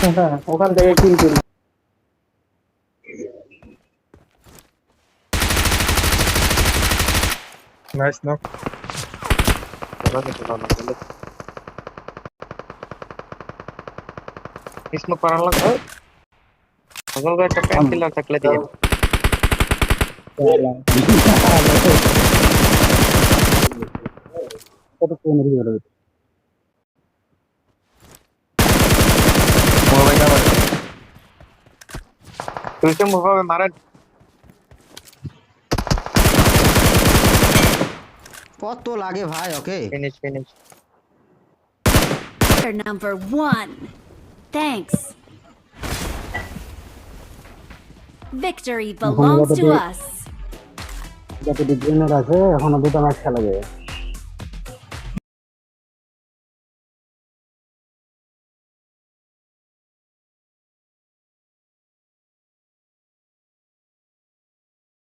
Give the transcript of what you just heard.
হ্যাঁ ওখান থেকে kill kill nice knock smoke করার লাগবে সকল করে একটা প্যান্ট কিলার থাকলে দিয়ে কত কোনের ভিতরে কত লাগে ভাই okay finish finish You're number one. Thanks. Victory belongs to us. যত ডিগ্রিনের আছে এখনও দুটো ম্যাচ খেলা যাবে